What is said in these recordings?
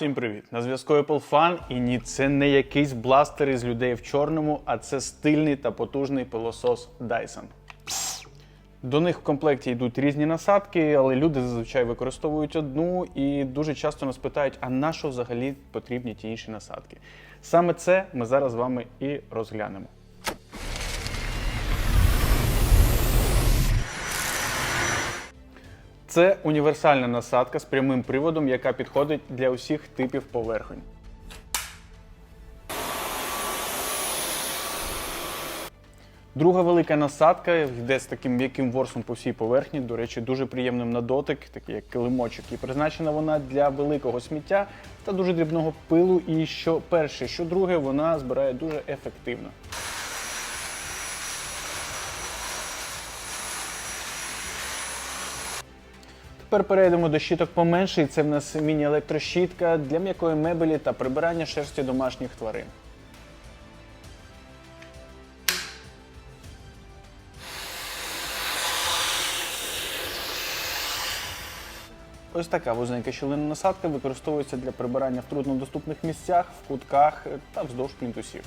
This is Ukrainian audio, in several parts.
Всім привіт! На зв'язку Apple Fan. І ні, це не якийсь бластер із людей в чорному, а це стильний та потужний пилосос Dyson. До них в комплекті йдуть різні насадки, але люди зазвичай використовують одну і дуже часто нас питають, а на що взагалі потрібні ті інші насадки? Саме це ми зараз з вами і розглянемо. Це універсальна насадка з прямим приводом, яка підходить для усіх типів поверхонь. Друга велика насадка йде з таким м'яким ворсом по всій поверхні. До речі, дуже приємним на дотик, такий як килимочок. І призначена вона для великого сміття та дуже дрібного пилу. І що перше, що друге, вона збирає дуже ефективно. Тепер перейдемо до щіток поменше. і Це в нас міні-електрощітка для м'якої мебелі та прибирання шерсті домашніх тварин. Ось така вузенька щілина насадка використовується для прибирання в труднодоступних місцях, в кутках та вздовж плінтусів.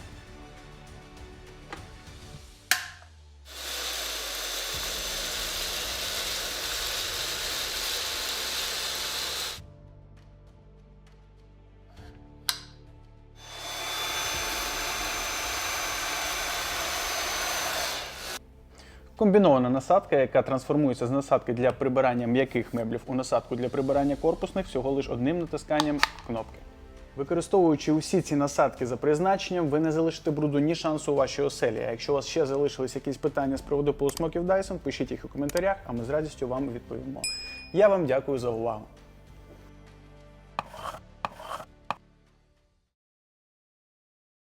Комбінована насадка, яка трансформується з насадки для прибирання м'яких меблів у насадку для прибирання корпусних всього лише одним натисканням кнопки. Використовуючи усі ці насадки за призначенням, ви не залишите бруду ні шансу у вашій оселі. А якщо у вас ще залишились якісь питання з приводу полусмоків Dyson, пишіть їх у коментарях, а ми з радістю вам відповімо. Я вам дякую за увагу.